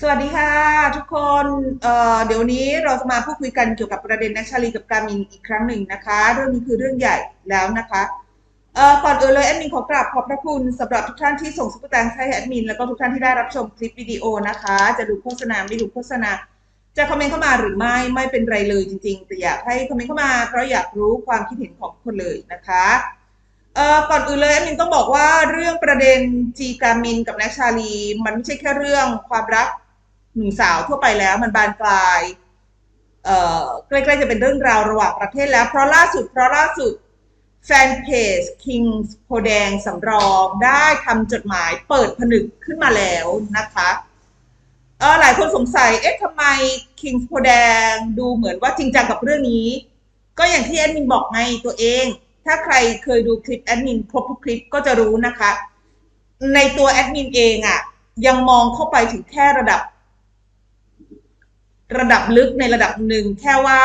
สวัสดีค่ะ ทุกคนเเดี๋ยวนี้เราจะมาพูดคุยกันเกี่ยวกับประเด็นนักชาลีกับการมินอีกครั้งหนึ่งนะคะ เรื่องนี้คือเรื่องใหญ่แล้วนะคะก่อนอื่นเลยแอดมินขอกราบขอบพระคุณสำหรับทุกท่านที่ส่งซุปเปอร์แตงให้แอดมิน แล้วก็ทุกท่านที่ได้รับชมคลิปวิดีโอนะคะ จะดูโฆษณาไม่ดูโฆษณา จะคอมเมนต์เข้ามาหรือไม่ไม่เป็นไรเลยจริงๆแต่อยากให้คอมเมนต์เข้ามาเพราะอยากรู้ความคิดเห็นของทุกคนเลยนะคะก่อนอื่นเลยแอดมินต้องบอกว่าเรื่องประเด็นจีการมินกับแน็กชาลี มันไม่ใช่แค่เรื่องความรัก หนุ่มสาวทั่วไปแล้วมันบานปลายใกล้ๆจะเป็นเรื่องราวระหว่างประเทศแล้ว เพราะล่าสุดเพราะล่าสุดแฟนเพจ Kings โพแดงสำรองได้ทำจดหมายเปิดผนึกขึ้นมาแล้วนะคะเออหลายคนสงสัย เอ๊ะทำไม Kings โพแดงดูเหมือนว่าจริงจังกับเรื่องนี้ ก็อย่างที่แอดมินบอกไงตัวเอง ถ้าใครเคยดูคลิปแอดมินครบทุกคลิปก็จะรู้นะคะ ในตัวแอดมินเองอะ่ะยังมองเข้าไปถึงแค่ระดับ ระดับลึกในระดับหนึ่งแค่ว่า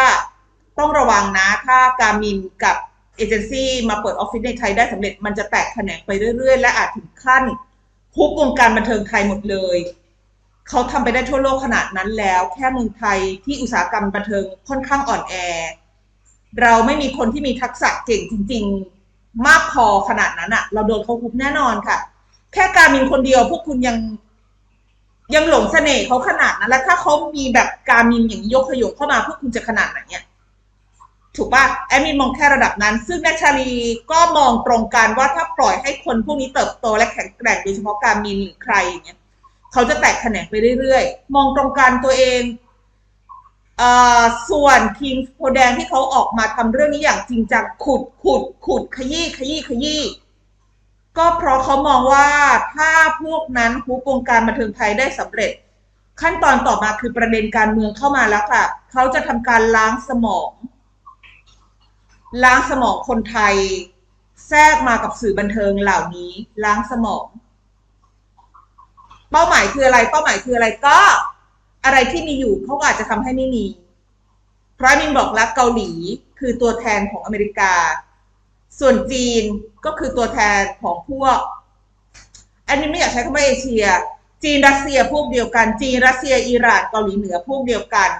ต้องระวังนะ ถ้าการมินกับเอเจนซี่มาเปิดออฟฟิศในไทยได้สำเร็จมันจะแตกแขนงไปเรื่อย ๆ และอาจถึงขั้นคุบวงการบันเทิงไทยหมดเลย เขาทำไปได้ทั่วโลกขนาดนั้นแล้ว แค่เมืองไทยที่อุตสาหกรรมบันเทิงค่อนข้างอ่อนแอ เราไม่มีคนที่มีทักษะเก่งจริง ๆ มากพอขนาดนั้นอะเราโดนเขาคุบแน่นอนค่ะ แค่การมินคนเดียวพวกคุณยัง ยังหลงเสน่ห์เขาขนาดนั้น แล้วถ้าเขามีแบบการมินอย่างยกขยงเข้ามาพวกคุณจะขนาดไหนเนี่ยถูกป่ะแอดมินมองแค่ระดับนั้น ซึ่งแนชชาลีก็มองตรงกันว่าถ้าปล่อยให้คนพวกนี้เติบโตและแข็งแกร่งโดยเฉพาะการมินหรือใครอย่างเงี้ยเขาจะแตกแขนงไปเรื่อยๆ มองตรงกันตัวเองเอ่อส่วนทีมโพแดงที่เขาออกมาทำเรื่องนี้อย่างจริงจังขุดขุดขุดขยี้ขยี้ขยี้ ก็เพราะเขามองว่าถ้าพวกนั้นฮุบวงการบันเทิงไทยได้สำเร็จ ขั้นตอนต่อมาคือประเด็นการเมืองเข้ามาแล้วค่ะ เขาจะทำการล้างสมอง ล้างสมองคนไทย แทรกมากับสื่อบันเทิงเหล่านี้ ล้างสมอง เป้าหมายคืออะไร เป้าหมายคืออะไรก็ อะไรที่มีอยู่เขาอาจจะทำให้ไม่มีพระมินบอกแล้วเกาหลีคือตัวแทนของอเมริกา ส่วนจีนก็คือตัวแทนของพวก อันนี้ไม่อยากใช้คำว่าเอเชีย จีนรัสเซียพวกเดียวกัน จีนรัสเซียอิหร่านเกาหลีเหนือพวกเดียวกัน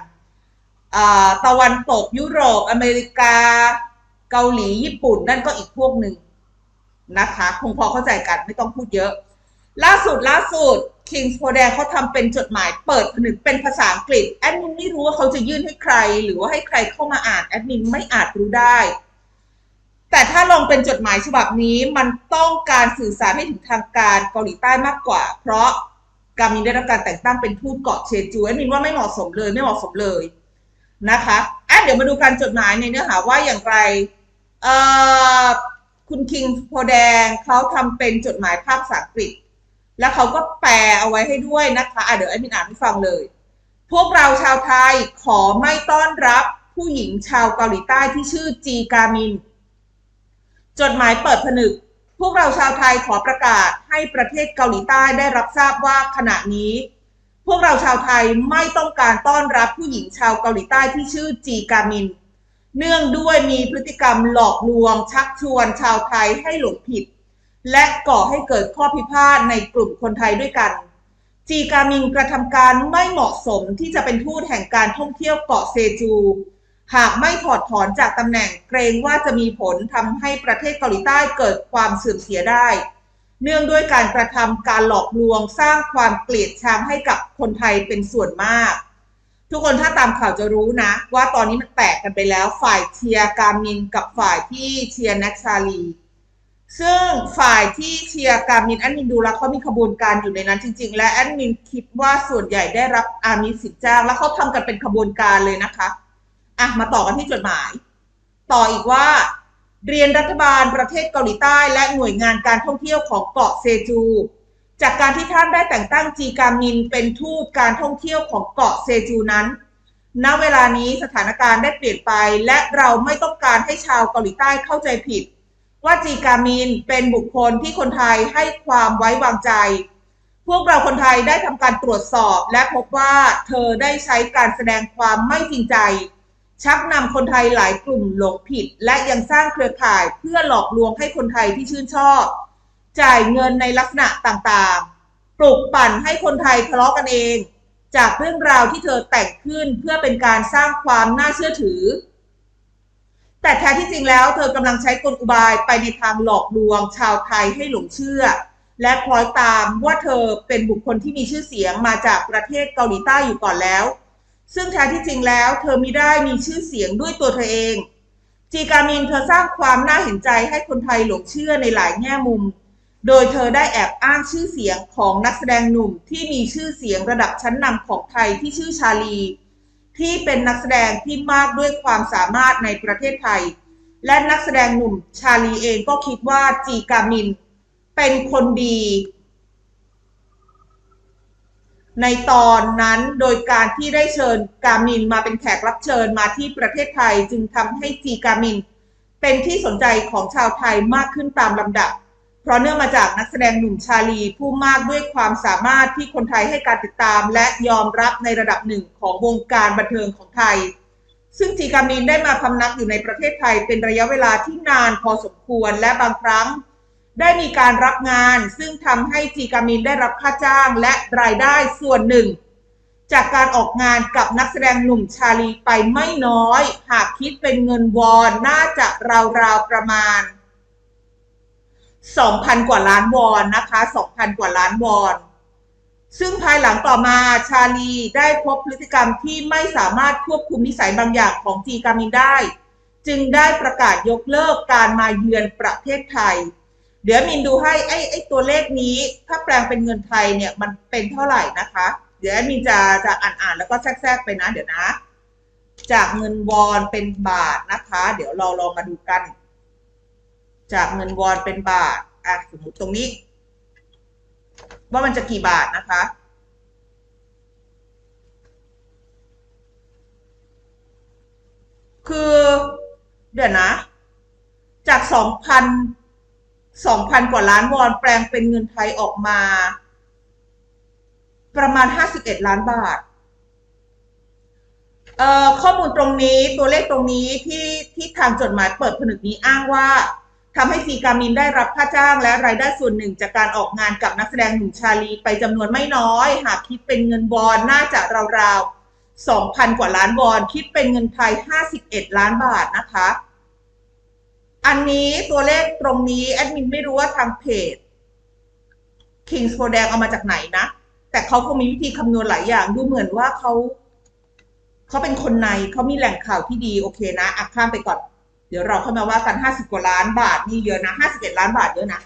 ตะวันตกยุโรปอเมริกา เกาหลีญี่ปุ่นนั่นก็อีกพวกหนึ่งนะคะ คงพอเข้าใจกันไม่ต้องพูดเยอะ ล่าสุดล่าสุด Kings โพแดงเขาทำเป็นจดหมายเปิดผนึกเป็นภาษาอังกฤษแอดมินไม่รู้ว่าเขาจะยื่นให้ใคร หรือว่าให้ใครเข้ามาอ่านแอดมินไม่อาจรู้ได้ แต่ถ้าลองเป็นจดหมายฉบับนี้มันต้องการสื่อสารให้ถึงทางการเกาหลีใต้มากกว่า เพราะการมินได้รับการแต่งตั้งเป็นทูตเกาะเชจูแอดมินว่าไม่เหมาะสมเลยไม่เหมาะสมเลยนะคะอะเดี๋ยวมาดูการจดหมายในเนื้อหาว่าอย่างไรเอ่อคุณคิงโพแดงเขาทำเป็นจดหมายภาพภาษาอังกฤษ แล้วเขาก็แปลเอาไว้ให้ด้วยนะคะอะเดี๋ยวแอดมินอ่านให้ฟังเลย พวกเราชาวไทยขอไม่ต้อนรับผู้หญิงชาวเกาหลีใต้ที่ชื่อจีกามิน จดหมายเปิดผนึก พวกเราชาวไทยขอประกาศให้ประเทศเกาหลีใต้ได้รับทราบว่าขณะนี้ พวกเราชาวไทยไม่ต้องการต้อนรับผู้หญิงชาวเกาหลีใต้ที่ชื่อจีกามิน เนื่องด้วยมีพฤติกรรมหลอกลวง ชักชวนชาวไทยให้หลงผิด และก่อให้เกิดข้อพิพาทในกลุ่มคนไทยด้วยกัน จีกามินกระทำการไม่เหมาะสมที่จะเป็นทูตแห่งการท่องเที่ยวเกาะเซจู หากไม่ถอดถอนจากตำแหน่งเกรงว่าจะมีผลทำให้ประเทศเกาหลีใต้เกิดความเสื่อมเสียได้ เนื่องด้วยการกระทำการหลอกลวงสร้างความเกลียดชังให้กับคนไทยเป็นส่วนมาก ทุกคนถ้าตามข่าวจะรู้นะ ว่าตอนนี้มันแตกกันไปแล้ว ฝ่ายเชียร์การมินกับฝ่ายที่เชียร์แน็กชาลี ซึ่งฝ่ายที่เชียร์การมินแอดมินดูแล้วเขามีขบวนการอยู่ในนั้นจริง ๆ และแอดมินคิดว่าส่วนใหญ่ได้รับอามิสิทธิจ้าง แล้วเขาทำกันเป็นขบวนการเลยนะคะ อะมาต่อกันที่จดหมาย ต่ออีกว่า เรียนรัฐบาลประเทศเกาหลีใต้ และหน่วยงานการท่องเที่ยวของเกาะเซจู จากการที่ท่านได้แต่งตั้งจีการมินเป็นทูตการท่องเที่ยวของเกาะเซจูนั้น ณเวลานี้สถานการณ์ได้เปลี่ยนไป และเราไม่ต้องการให้ชาวเกาหลีใต้เข้าใจผิด ว่าจีการมินเป็นบุคคลที่คนไทยให้ความไว้วางใจพวกเราคนไทยได้ทำการตรวจสอบและพบว่าเธอได้ใช้การแสดงความไม่จริงใจ ชักนำคนไทยหลายกลุ่มหลงผิด และยังสร้างเครือข่ายเพื่อหลอกลวงให้คนไทยที่ชื่นชอบ จ่ายเงินในลักษณะต่างๆ ปลุกปั่นให้คนไทยทะเลาะกันเอง จากเรื่องราวที่เธอแต่งขึ้นเพื่อเป็นการสร้างความน่าเชื่อถือ แต่แท้ที่จริงแล้วเธอกำลังใช้กลอุบายไปในทางหลอกลวง ชาวไทยให้หลงเชื่อ และคล้อยตามว่าเธอเป็นบุคคลที่มีชื่อเสียงมาจากประเทศเกาหลีใต้อยู่ก่อนแล้ว ซึ่งแท้ที่จริงแล้ว เธอมิได้มีชื่อเสียงด้วยตัวเธอเอง จีการมินเธอสร้างความน่าเห็นใจให้คนไทยหลงเชื่อในหลายแง่มุม โดยเธอได้แอบอ้างชื่อเสียงของนักแสดงหนุ่มที่มีชื่อเสียงระดับชั้นนำของไทยที่ชื่อชาลี ที่เป็นนักแสดงที่มากด้วยความสามารถในประเทศไทย และนักแสดงหนุ่มชาลีเองก็คิดว่าจีกามินเป็นคนดี ในตอนนั้นโดยการที่ได้เชิญกามินมาเป็นแขกรับเชิญมาที่ประเทศไทย จึงทำให้จีกามิน เป็นที่สนใจของชาวไทยมากขึ้นตามลำดับ เพราะเนื่องมาจากนักแสดงหนุ่มชาลีผู้มากด้วยความสามารถที่คนไทยให้การติดตามและยอมรับในระดับหนึ่งของวงการบันเทิงของไทย ซึ่งจีกามินได้มาพำนักอยู่ในประเทศไทยเป็นระยะเวลาที่นานพอสมควรและบางครั้ง ได้มีการรับงาน ซึ่งทำให้จีกามินได้รับค่าจ้างและรายได้ส่วนหนึ่ง จากการออกงานกับนักแสดงหนุ่มชาลีไปไม่น้อย หากคิดเป็นเงินวอนน่าจะราวๆประมาณ 2,000 กว่าล้านวอนนะคะ 2,000 กว่าล้านวอนซึ่งภายหลังต่อมาชาลีได้พบพฤติกรรมที่ไม่สามารถควบคุมนิสัยบางอย่างของจีกามินได้ จึงได้ประกาศยกเลิกการมาเยือนประเทศไทย เดี๋ยวมินดูให้ไอ้ไอ้ตัวเลขนี้ ถ้าแปลงเป็นเงินไทยเนี่ยมันเป็นเท่าไหร่นะคะ เดี๋ยวมินจะจะอ่านอ่านแล้วก็แทรกๆไปนะ เดี๋ยวนะ จากเงินวอนเป็นบาทนะคะ เดี๋ยวเราลองมาดูกัน จากเงินวอนเป็นบาทอะสมมติตรงนี้ ว่ามันจะกี่บาทนะคะคือ เดี๋ยวนะ จากสองพัน สองพันกว่าล้านวอน แปลงเป็นเงินไทยออกมา ประมาณห้าสิบเอ็ดล้านบาทเอ่อข้อมูลตรงนี้ตัวเลขตรงนี้ที่ที่ทางจดหมายเปิดผนึกนี้อ้างว่าทำให้ซีกามินได้รับค่าจ้างและรายได้ส่วนหนึ่งจากการออกงานกับนักแสดงหนุ่มชาลีไปจำนวนไม่น้อย หากคิดเป็นเงินวอนน่าจะราวๆ2,000 กว่าล้านวอนคิดเป็นเงินไทย 51 ล้านบาทนะคะ อันนี้ตัวเลขตรงนี้แอดมินไม่รู้ว่าทางเพจ Kings โ o แดงเอามาจากไหนนะ แต่เขาคงมีวิธีคำนวณหลายอย่าง ดูเหมือนว่าเขา เขาเป็นคนในเขามีแหล่งข่าวที่ดีโอเคนะอะข้ามไปก่อน เดี๋ยวเราเข้ามาว่ากัน50กว่าล้านบาทนี่เยอะนะ51ล้านบาทเยอะนะ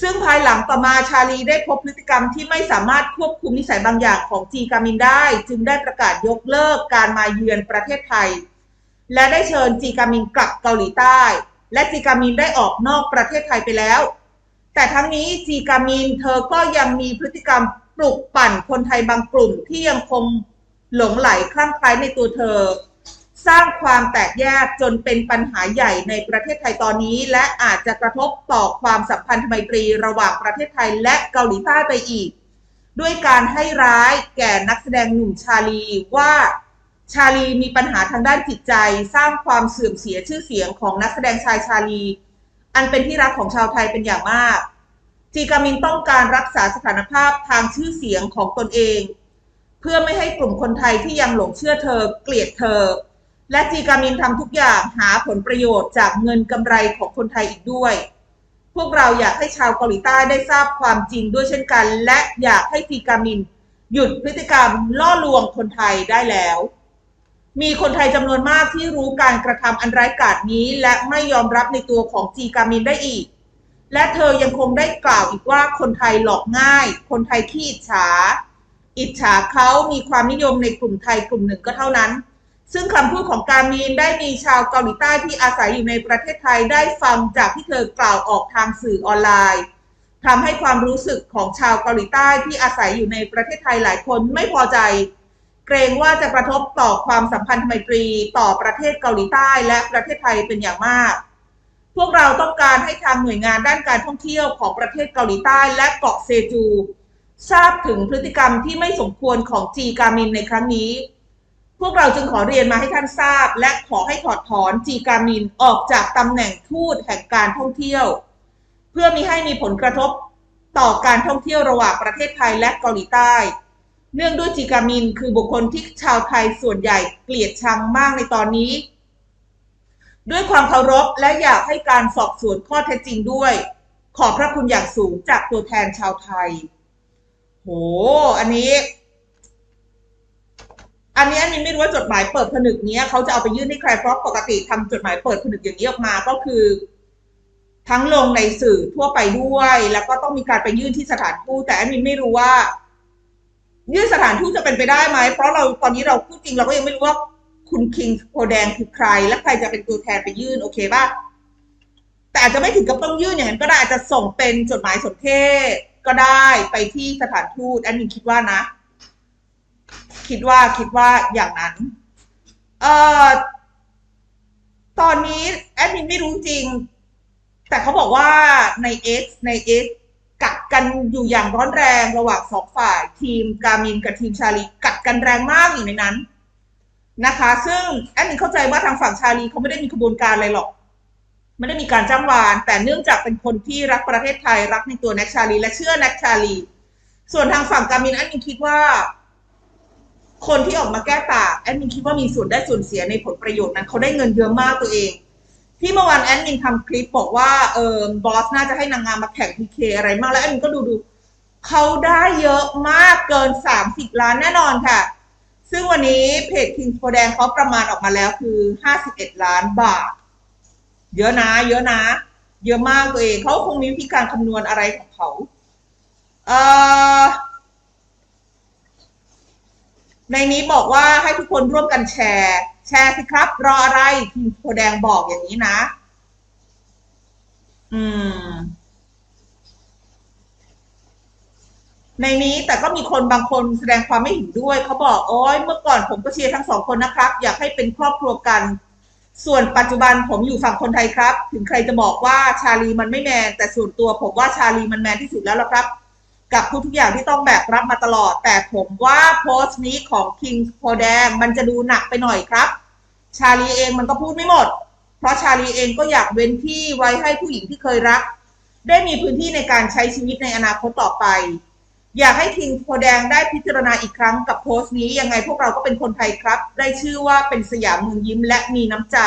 ซึ่งภายหลังต่อมาชาลีได้พบพฤติกรรมที่ไม่สามารถควบคุมนิสัยบางอย่างของจีกามินได้ จึงได้ประกาศยกเลิกการมาเยือนประเทศไทย และได้เชิญจีกามินกลับเกาหลีใต้ และจีกามินได้ออกนอกประเทศไทยไปแล้ว แต่ทั้งนี้จีกามินเธอก็ยังมีพฤติกรรมปลุกปั่นคนไทยบางกลุ่มที่ยังคงหลงไหลคลั่งไคล้ในตัวเธอ สร้างความแตกแยกจนเป็นปัญหาใหญ่ในประเทศไทยตอนนี้ และอาจจะกระทบต่อความสัมพันธไมตรีระหว่างประเทศไทยและเกาหลีใต้ไปอีก ด้วยการให้ร้ายแก่นักแสดงหนุ่มชาลีว่า ชาลีมีปัญหาทางด้านจิตใจ สร้างความเสื่อมเสียชื่อเสียงของนักแสดงชายชาลี อันเป็นที่รักของชาวไทยเป็นอย่างมาก จีกามินต้องการรักษาสถานภาพทางชื่อเสียงของตนเอง เพื่อไม่ให้กลุ่มคนไทยที่ยังหลงเชื่อเธอเกลียดเธอ และจีกามินทำทุกอย่างหาผลประโยชน์จากเงินกำไรของคนไทยอีกด้วย พวกเราอยากให้ชาวเกาหลีใต้ได้ทราบความจริงด้วยเช่นกัน และอยากให้จีกามิน หยุดพฤติกรรมล่อลวงคนไทยได้แล้ว มีคนไทยจำนวนมากที่รู้การกระทำอันร้ายกาจนี้ และไม่ยอมรับในตัวของจีกามินได้อีก และเธอยังคงได้กล่าวอีกว่าคนไทยหลอกง่าย คนไทยขี้อิจฉา อิจฉาเขามีความนิยมในกลุ่มไทยกลุ่มหนึ่งก็เท่านั้น ซึ่งคำพูดของการมีนได้มีชาวเกาหลีใต้ที่อาศัยอยู่ในประเทศไทยได้ฟังจากที่เธอกล่าวออกทางสื่อออนไลน์ทำให้ความรู้สึกของชาวเกาหลีใต้ที่อาศัยอยู่ในประเทศไทยหลายคนไม่พอใจ เกรงว่าจะกระทบต่อความสัมพันธไมตรีต่อประเทศเกาหลีใต้และประเทศไทยเป็นอย่างมาก พวกเราต้องการให้ทางหน่วยงานด้านการท่องเที่ยวของประเทศเกาหลีใต้และเกาะเซจู ทราบถึงพฤติกรรมที่ไม่สมควรของจีการมินในครั้งนี้ พวกเราจึงขอเรียนมาให้ท่านทราบ และขอให้ถอดถอนจีการมินออกจากตำแหน่งทูตแห่งการท่องเที่ยว เพื่อมิให้มีผลกระทบต่อการท่องเที่ยวระหว่างประเทศไทยและเกาหลีใต้ เนื่องด้วยจีกามินคือบุคคลที่ชาวไทยส่วนใหญ่เกลียดชังมากในตอนนี้ ด้วยความเคารพและอยากให้การสอบสวนข้อเท็จจริงด้วย ขอบพระคุณอย่างสูงจากตัวแทนชาวไทย โห อันนี้ อันนี้อันนี้ไม่รู้ว่าจดหมายเปิดผนึกนี้เขาจะเอาไปยื่นให้ใครเพราะปกติทำจดหมายเปิดผนึกอย่างนี้ออกมาก็คือ ทั้งลงในสื่อทั่วไปด้วย แล้วก็ต้องมีการไปยื่นที่สถานทูตแต่อันนี้ไม่รู้ว่า ยื่นสถานทูตจะเป็นไปได้ไหม เพราะเราตอนนี้เราพูดจริงเราก็ยังไม่รู้ว่าคุณคิงโพแดงคือใคร และใครจะเป็นตัวแทนไปยื่น โอเคป่ะแต่อาจจะไม่ถึงกับต้องยื่นอย่างนั้นก็ได้อาจจะส่งเป็นจดหมายสนเทศก็ได้ไปที่สถานทูตแอนนี้คิดว่านะ คิดว่าคิดว่าอย่างนั้น เอ่อตอนนี้แอดมินไม่รู้จริง แต่เขาบอกว่าใน X ใน X กัดกันอยู่อย่างร้อนแรงระหว่างสองฝ่ายทีมกามินกับทีมชาลีกัดกันแรงมากอยู่ในนั้นนะคะ ซึ่งแอดมินเข้าใจว่าทางฝั่งชาลีเขาไม่ได้มีขบวนการอะไรหรอก ไม่ได้มีการจ้างวาน แต่เนื่องจากเป็นคนที่รักประเทศไทยรักในตัวแน็กชาลี และเชื่อแน็กชาลี ส่วนทางฝั่งกามินแอดมินคิดว่า คนที่ออกมาแก้ต่างแอดมินคิดว่ามีส่วนได้ส่วนเสียในผลประโยชน์นั้นเขาได้เงินเยอะมากตัวเอง ที่เมื่อวานแอดมินทำคลิปบอกว่าเออบอสน่าจะให้นางงามมาแข่งพีเคอะไรมากแล้วแอดมินก็ดูดูเขาได้เยอะมากเกินสามสิบล้านแน่นอนค่ะ ซึ่งวันนี้เพจคิงโ o แดงเขาประมาณออกมาแล้วคือห้าสิบเอ็ดล้านบาท เยอะนะ เยอะนะ เยอะมากตัวเองเขาคงมีวิธีการคำนวณอะไรของเขาเอ่อในนี้บอกว่าให้ทุกคนร่วมกันแชร์ แชร์สิครับ รออะไรทีมโพแดงบอกอย่างนี้นะ อืม ในนี้แต่ก็มีคนบางคนแสดงความไม่เห็นด้วย เขาบอกโอ้ยเมื่อก่อนผมก็เชียร์ทั้งสองคนนะครับ อยากให้เป็นครอบครัวกัน ส่วนปัจจุบันผมอยู่ฝั่งคนไทยครับ ถึงใครจะบอกว่าชาลีมันไม่แมน แต่ส่วนตัวผมว่าชาลีมันแมนที่สุดแล้วละครับ กับทุกๆอย่างที่ต้องแบกรับมาตลอด แต่ผมว่าโพสต์นี้ของคิงโพแดงมันจะดูหนักไปหน่อยครับ ชาลีเองมันก็พูดไม่หมด เพราะชาลีเองก็อยากเว้นที่ไว้ให้ผู้หญิงที่เคยรัก ได้มีพื้นที่ในการใช้ชีวิตในอนาคตต่อไป อยากให้คิงโพแดงได้พิจารณาอีกครั้งกับโพสต์นี้ยังไงพวกเราก็เป็นคนไทยครับ ได้ชื่อว่าเป็นสยามเมืองยิ้มและมีน้ำใจ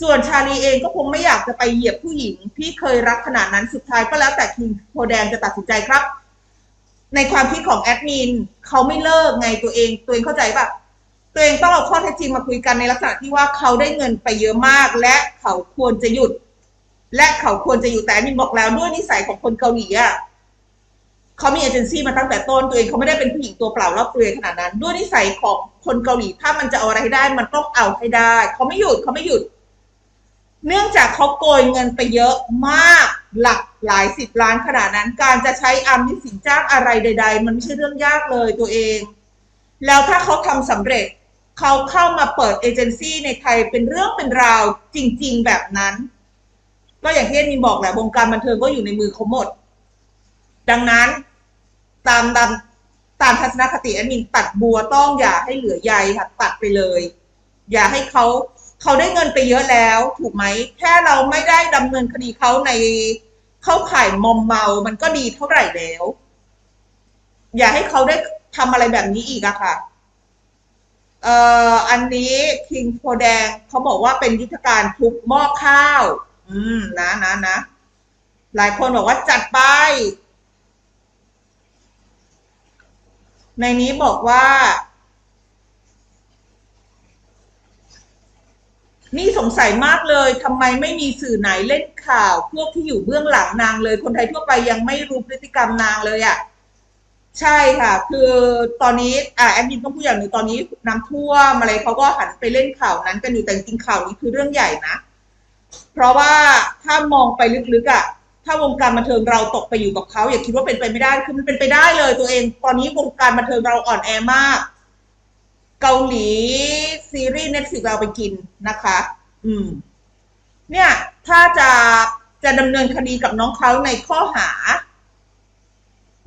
ส่วนชาลีเองก็คงไม่อยากจะไปเหยียบผู้หญิงที่เคยรักขนาดนั้นสุดท้ายก็แล้วแต่คิงโพแดงจะตัดสินใจครับ ในความคิดของแอดมินเขาไม่เลิกไงตัวเองตัวเองเข้าใจปะตัวเองต้องเอาข้อเท็จจริงมาคุยกันในลักษณะที่ว่าเขาได้เงินไปเยอะมาก และเขาควรจะหยุด และเขาควรจะอยู่แต่มินบอกแล้วด้วยนิสัยของคนเกาหลีอะเขามีเอเจนซี่มาตั้งแต่ต้นตัวเองเขาไม่ได้เป็นผู้หญิงตัวเปล่ารอบตัวเองขนาดนั้น ด้วยนิสัยของคนเกาหลีถ้ามันจะเอาอะไรให้ได้ มันต้องเอาให้ได้ เขาไม่หยุดเขาไม่หยุด เนื่องจากเขาโกยเงินไปเยอะมากหลักหลายสิบล้านขนาดนั้น การจะใช้อามนิสินจ้างอะไรใด ๆ มันไม่ใช่เรื่องยากเลยตัวเอง แล้วถ้าเขาทำสำเร็จเขาเข้ามาเปิดเอเจนซี่ในไทยเป็นเรื่องเป็นราวจริง ๆ แบบนั้น ก็อย่างที่มีบอกแหละวงการบันเทิงก็อยู่ในมือเขาหมด ดังนั้นตามตามตามทัศนคติแอดมินตัดบัวต้องอย่าให้เหลือใยค่ะตัดไปเลย อย่าให้เขา เขาได้เงินไปเยอะแล้วถูกไหมแค่เราไม่ได้ดำเนินคดีเขาในเข้าข่ายมอมเมามันก็ดีเท่าไหร่แล้ว อย่าให้เขาได้ทำอะไรแบบนี้อีกอะค่ะ เอ่ออันนี้คิงโพแดงเขาบอกว่าเป็นยุทธการทุบหม้อข้าว อืม นะนะนะหลายคนบอกว่าจัดไป ในนี้บอกว่า นี่สงสัยมากเลยทำไมไม่มีสื่อไหนเล่นข่าว พวกที่อยู่เบื้องหลังนางเลย คนไทยทั่วไปยังไม่รู้พฤติกรรมนางเลยอะ่ะใช่ค่ะ คือตอนนี้อ่าแอดมินต้องพูดอย่างหนึ่งตอนนี้น้ำท่วมอะไรเขาก็หันไปเล่นข่าวนั้นกันอยู่แต่จริงข่าวนี้คือเรื่องใหญ่นะ เพราะว่าถ้ามองไปลึกๆอะ่ะถ้าวงการบันเทิงเราตกไปอยู่กับเขาอย่าคิดว่าเป็นไปไม่ได้คือมันเป็นไปได้เลย ตัวเอง ตอนนี้วงการบันเทิงเราอ่อนแอมาก เกาหลีซีรีส์เน็ตฟลิกเราไปกินนะคะ อืม เนี่ย ถ้าจะจะดำเนินคดีกับน้องเขาในข้อหา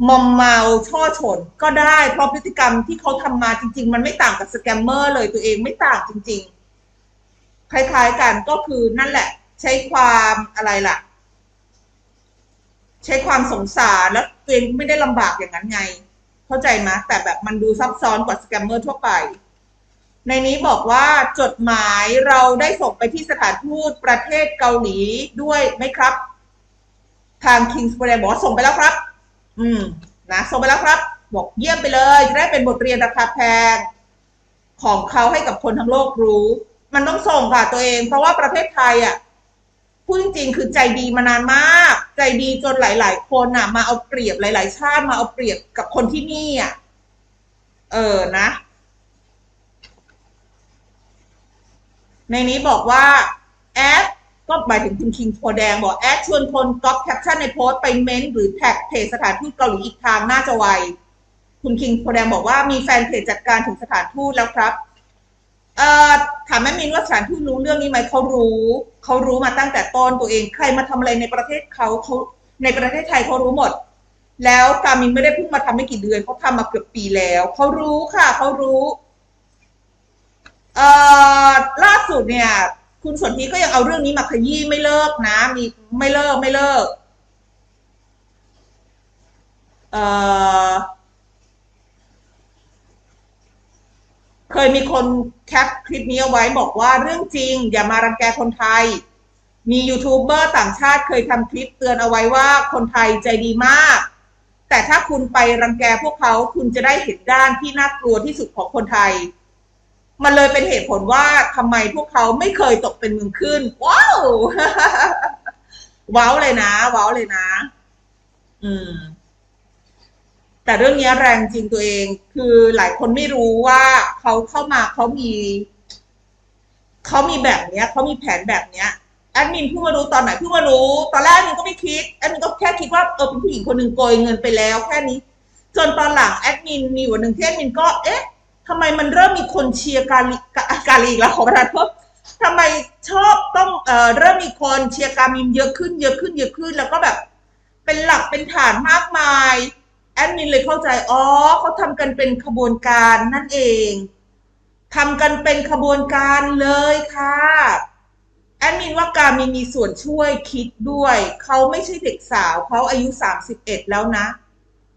มอมเมาช่อฉนก็ได้เพราะพฤติกรรมที่เขาทำมาจริง ๆ มันไม่ต่างกับสแกมเมอร์เลยตัวเองไม่ต่างจริง ๆ คล้าย ๆ กันก็คือนั่นแหละ ใช้ความอะไรล่ะ ใช้ความสงสารแล้วตัวเองไม่ได้ลำบากอย่างนั้นไง เข้าใจไหมแต่แบบมันดูซับซ้อนกว่าสแกมเมอร์ทั่วไป ในนี้บอกว่าจดหมายเราได้ส่งไปที่สถานทูตประเทศเกาหลีด้วยไหมครับ ทาง King's p o d บอกว่าส่งไปแล้วครับ อืม นะส่งไปแล้วครับ บอกเยี่ยมไปเลย จะได้เป็นบทเรียนราคาแพง ของเขาให้กับคนทั้งโลกรู้ มันต้องส่งค่ะตัวเอง เพราะว่าประเทศไทยอะ พูดจริงๆคือใจดีมานานมาก ใจดีจนหลาย ๆ คนอะ มาเอาเปรียบหลาย ๆ ชาติมาเอาเปรียบกับคนที่นี่อะเออนะ ในนี้บอกว่าแอดก็หมายถึงคุณคิงโพแดงบอกแอดชวนคนก๊อปแคปชั่นในโพสต์ไปเม้นต์หรือแท็กเพจสถานทูตเกาหลีอีกทางน่าจะไวคุณคิงโพแดงบอกว่ามีแฟนเพจจัดการถึงสถานทูตแล้วครับ เอ่อถามแม่มินว่าสถานทูตรู้เรื่องนี้ไหมเขารู้ เขารู้มาตั้งแต่ต้นตัวเองใครมาทำอะไรในประเทศเขาเขาในประเทศไทยเขารู้หมด แล้วกามินไม่ได้เพิ่งมาทำไม่กี่เดือนเขาทำมาเกือบปีแล้วเขารู้ค่ะเขารู้เอ่อล่าสุดเนี่ย คุณสนธิก็ยังเอาเรื่องนี้มาขยี้ไม่เลิกนะ มีไม่เลิกไม่เลิกเอ่อ เคยมีคนแคปคลิปนี้เอาไว้บอกว่าเรื่องจริง อย่ามารังแกคนไทย มียูทูบเบอร์ต่างชาติเคยทำคลิปเตือนเอาไว้ว่าคนไทยใจดีมาก แต่ถ้าคุณไปรังแกพวกเขาคุณจะได้เห็นด้านที่น่ากลัวที่สุดของคนไทย มันเลยเป็นเหตุผลว่าทำไมพวกเขาไม่เคยตกเป็นเมืองขึ้น ว้าวว้าวเลยนะ ว้าวเลยนะ อืม แต่เรื่องนี้แรงจริงตัวเอง คือหลายคนไม่รู้ว่าเขาเข้ามาเขามีเขามีแบบเนี้ยเขามีแผนแบบเนี้ยแอดมินเพิ่งมารู้ตอนไหนเพิ่งมารู้ ตอนแรกแอดมินก็ไม่คิดแอดมินก็แค่คิดว่าเออเป็นผู้หญิงคนหนึ่งโกยเงินไปแล้วแค่นี้ จนตอนหลังแอดมินมีวันหนึ่งที่แอดมินก็เอ๊ะทำไมมันเริ่มมีคนเชียร์กาลีกากาลีกแล้วขอประทานโทษทำไมชอบต้องเอ่อเริ่มมีคนเชียร์กามินเยอะขึ้นเยอะขึ้นเยอะขึ้น แล้วก็แบบ เป็นหลักเป็นฐานมากมาย แอดมินเลยเข้าใจ อ๋อเขาทำกันเป็นขบวนการนั่นเองทำกันเป็นขบวนการเลยค่ะ แอดมินว่าการมีมีส่วนช่วยคิดด้วย เขาไม่ใช่เด็กสาว เขาอายุสามสิบเอ็ดแล้วนะ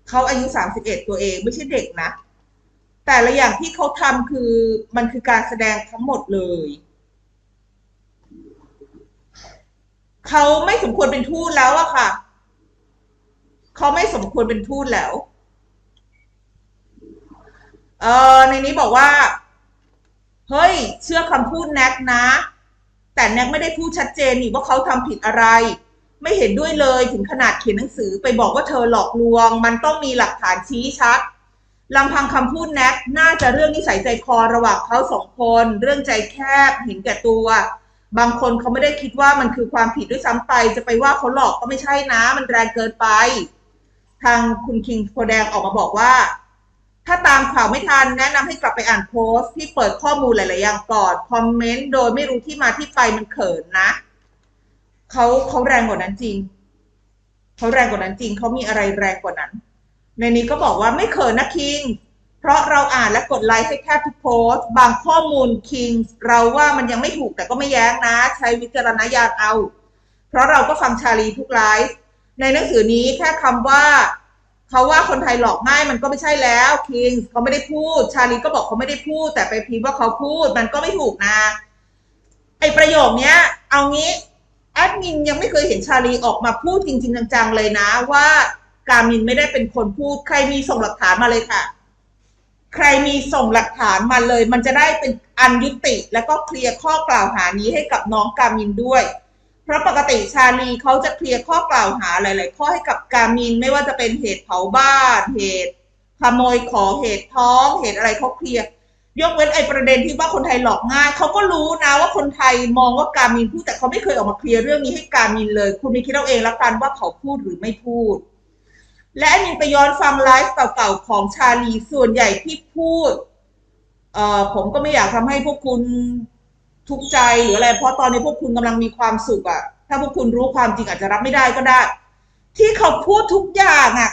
เขาอายุสามสิบเอ็ดตัวเองไม่ใช่เด็กนะ แต่ละอย่างที่เขาทำคือมันคือการแสดงทั้งหมดเลย เขาไม่สมควรเป็นทูตแล้วอะค่ะ เขาไม่สมควรเป็นทูตแล้ว เออในนี้บอกว่า เฮ้ย เชื่อคำพูดแน็กนะ แต่แน็กไม่ได้พูดชัดเจนนี่ว่าเขาทำผิดอะไร ไม่เห็นด้วยเลยถึงขนาดเขียนหนังสือไปบอกว่าเธอหลอกลวง มันต้องมีหลักฐานชี้ชัดลำพังคำพูดแน็กน่าจะเรื่องนิสัยใจคอระหว่างเขาสองคน เรื่องใจแคบเห็นแก่ตัว บางคนเขาไม่ได้คิดว่ามันคือความผิดด้วยซ้ำไป จะไปว่าเขาหลอกก็ไม่ใช่นะ มันแรงเกินไป ทางคุณคิงโพแดงออกมาบอกว่า ถ้าตามข่าวไม่ทัน แนะนำให้กลับไปอ่านโพสต์ที่เปิดข้อมูลหลาย ๆ อย่างก่อนคอมเมนต์โดยไม่รู้ที่มาที่ไปมันเขินนะเขาเขาแรงกว่านั้นจริงเขาแรงกว่านั้นจริงเขามีอะไรแรงกว่านั้น ในนี้ก็บอกว่าไม่เขินนะคิงเพราะเราอ่านและกดไลค์ให้แทบทุกโพสต์ บางข้อมูลคิงเราว่ามันยังไม่ถูกแต่ก็ไม่แย้งนะ ใช้วิจารณญาณเอา เพราะเราก็ฟังชาลีทุกไลฟ์ ในหนังสือนี้แค่คำว่าเขาว่าคนไทยหลอกง่ายมันก็ไม่ใช่แล้วคิงเขาไม่ได้พูด ชาลีก็บอกเขาไม่ได้พูด แต่ไปพิมพ์ว่าเขาพูดมันก็ไม่ถูกนะไอประโยคเนี้ย เอางี้แอดมินยังไม่เคยเห็นชาลีออกมาพูดจริง ๆ จังๆเลยนะว่าการมินไม่ได้เป็นคนพูด ใครมีส่งหลักฐานมาเลยค่ะ ใครมีส่งหลักฐานมาเลย มันจะได้เป็นอันยุติ แล้วก็เคลียร์ข้อกล่าวหานี้ให้กับน้องกามินด้วย เพราะปกติชาลีเขาจะเคลียร์ข้อกล่าวหาหลาย ๆ ข้อให้กับกามินไม่ว่าจะเป็นเหตุเผาบ้าน เหตุขโมยของเหตุท้องเหตุอะไรเขาเคลียร์ยกเว้นไอ้ประเด็นที่ว่าคนไทยหลอกง่ายเขาก็รู้นะว่าคนไทยมองว่ากามินพูดแต่เขาไม่เคยออกมาเคลียร์เรื่องนี้ให้กามินเลย คุณมีคิดเอาเองแล้วกันว่าเขาพูดหรือไม่พูด และมินไปย้อนฟังไลฟ์เก่าๆของชาลีส่วนใหญ่ที่พูดเอ่อผมก็ไม่อยากทำให้พวกคุณ ทุกข์ใจหรืออะไร เพราะตอนนี้พวกคุณกำลังมีความสุขอะถ้าพวกคุณรู้ความจริงอาจจะรับไม่ได้ก็ได้ ที่เขาพูดทุกอย่างอะ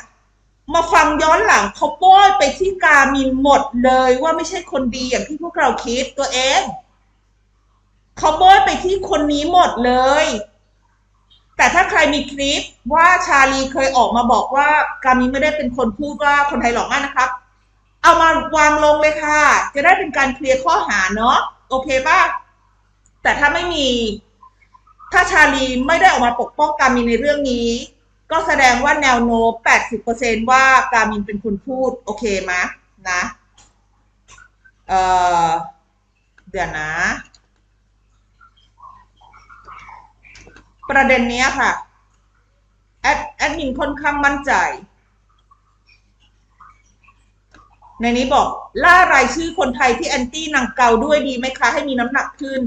มาฟังย้อนหลังเขาโป้ยไปที่กามินหมดเลยว่าไม่ใช่คนดีอย่างที่พวกเราคิดตัวเองเขาโป้ยไปที่คนนี้หมดเลย แต่ถ้าใครมีคลิปว่าชาลีเคยออกมาบอกว่ากามินไม่ได้เป็นคนพูดว่าคนไทยหลอกง่ายนะครับ เอามาวางลงเลยค่ะ จะได้เป็นการเคลียร์ข้อหาเนาะโอเคป่ะ แต่ถ้าไม่มี ถ้าชาลีไม่ได้ออกมาปกป้องการมินในเรื่องนี้ ก็แสดงว่าแนวโน้ม80%ว่าการมินเป็นคนพูด โอเคไหมะนะเออเดี๋ยวนะ ประเด็นนี้ค่ะ แอดแอดมินค่อนข้างมั่นใจ ในนี้บอก ล่ารายชื่อคนไทยที่แอนตี้นางเกาด้วยดีไหมคะ ให้มีน้ำหนักขึ้น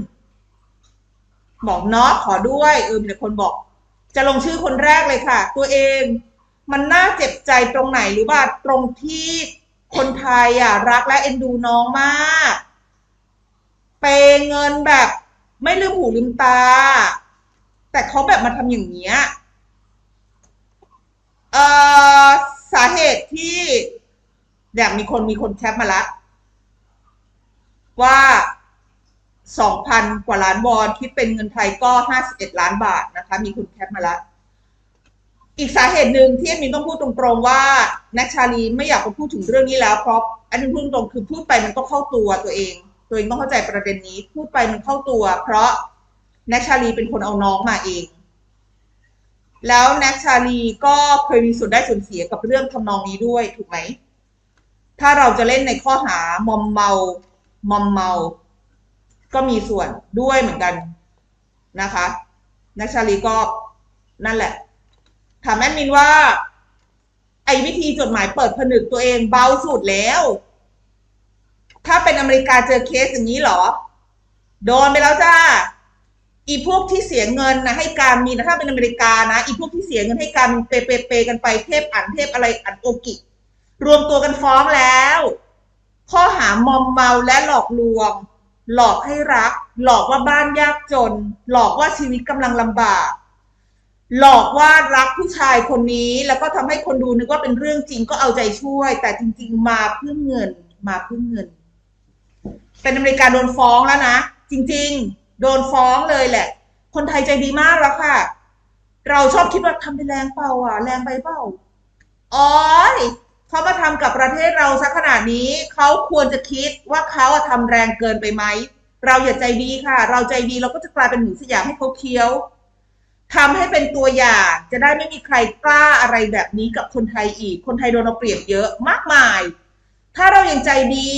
บอกนาะขอด้วยเออมีคนบอก จะลงชื่อคนแรกเลยค่ะ ตัวเองมันน่าเจ็บใจตรงไหนหรือว่าตรงที่คนไทยอะรักและเอ็นดูน้องมากเปเงินแบบไม่ลืมหูลืมตา แต่เขาแบบมาทำอย่างเงี้ยเอ่อสาเหตุที่อยางมีคนมีคนแคปมาละว่า สองพันกว่าล้านวอนคิดเป็นเงินไทยก็ห้าสิบเอ็ดล้านบาทนะคะ มีคนแคปมาละ อีกสาเหตุหนึ่งที่แอดมินต้องพูดตรงๆว่าแน็กชาลีไม่อยากจะพูดถึงเรื่องนี้แล้วเพราะแอดมินพูดตรงคือพูดไปมันก็เข้าตัวตัวเอง ตัวเองต้องเข้าใจประเด็นนี้ พูดไปมันเข้าตัว เพราะแน็กชาลีเป็นคนเอาน้องมาเอง แล้วแน็กชาลีก็เคยมีส่วนได้ส่วนเสียกับเรื่องทำนองนี้ด้วยถูกไหมถ้าเราจะเล่นในข้อหามอมเมามอมเมา ก็มีส่วนด้วยเหมือนกันนะคะนักชาลีก็นั่นแหละ ถามแอดมินว่า ไอ้วิธีจดหมายเปิดผนึกตัวเองเบาสุดแล้ว ถ้าเป็นอเมริกาเจอเคสอย่างนี้หรอ โดนไปแล้วจ้า อีพวกที่เสียเงินนะให้การมีนะถ้าเป็นอเมริกานะ อีพวกที่เสียเงินให้การเปเปเปกันไปเทพอันเทพอะไรอันโอกิ รวมตัวกันฟ้องแล้ว ข้อหามอมเมาและหลอกลวง หลอกให้รัก หลอกว่าบ้านยากจน หลอกว่าชีวิตกำลังลำบาก หลอกว่ารักผู้ชายคนนี้ แล้วก็ทำให้คนดูนึกว่าเป็นเรื่องจริงก็เอาใจช่วย แต่จริง ๆ มาเพื่อเงิน มาเพื่อเงิน เป็นอเมริกาโดนฟ้องแล้วนะ จริง ๆ โดนฟ้องเลยแหละ คนไทยใจดีมากแล้วค่ะ เราชอบคิดว่าทำไปแรงเปล่าอะ แรงไปเปล่าอ๋อย เขามาทำกับประเทศเราสักขนาดนี้เขาควรจะคิดว่าเขาทำแรงเกินไปไหมเราอย่าใจดีค่ะ เราใจดีเราก็จะกลายเป็นหมูสยามให้เขาเคี้ยวทำให้เป็นตัวอย่างจะได้ไม่มีใครกล้าอะไรแบบนี้กับคนไทยอีก คนไทยโดนเอาเปรียบเยอะมากมาย ถ้าเรายังใจดี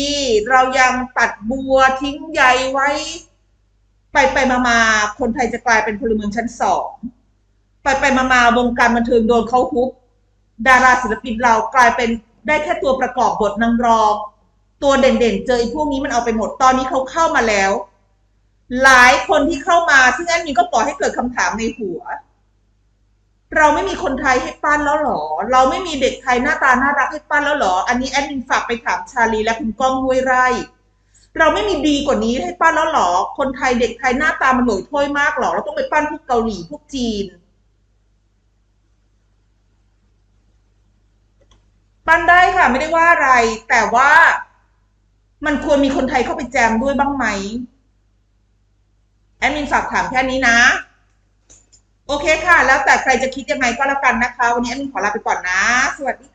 เรายังตัดบัวทิ้งใยไว้ ไปไปมามาคนไทยจะกลายเป็นพลเมืองชั้นสอง ไปไปมามาวงการบันเทิงโดนเขาฮุบ ดาราศิลปินเรากลายเป็นได้แค่ตัวประกอบบทนางรองตัวเด่นๆ เจอไอ้พวกนี้มันเอาไปหมดตอนนี้เขาเข้ามาแล้ว หลายคนที่เข้ามา ซึ่งแอดมินก็ปล่อยให้เกิดคำถามในหัว เราไม่มีคนไทยให้ปั้นแล้วหรอ เราไม่มีเด็กไทยหน้าตาน่ารักให้ปั้นแล้วหรอ อันนี้แอดมินฝากไปถามชาลีและคุณก้องห้วยไร่ เราไม่มีดีกว่านี้ให้ปั้นแล้วหรอ คนไทยเด็กไทยหน้าตามันหน่วยถ้วยมากหรอ เราต้องไปปั้นพวกเกาหลีพวกจีน ปั้นได้ค่ะไม่ได้ว่าอะไร แต่ว่ามันควรมีคนไทยเข้าไปแจมด้วยบ้างไหม แอดมินฝากถามแค่นี้นะ โอเคค่ะ แล้วแต่ใครจะคิดยังไงก็แล้วกันนะคะ วันนี้แอดมินขอลาไปก่อนนะ สวัสดี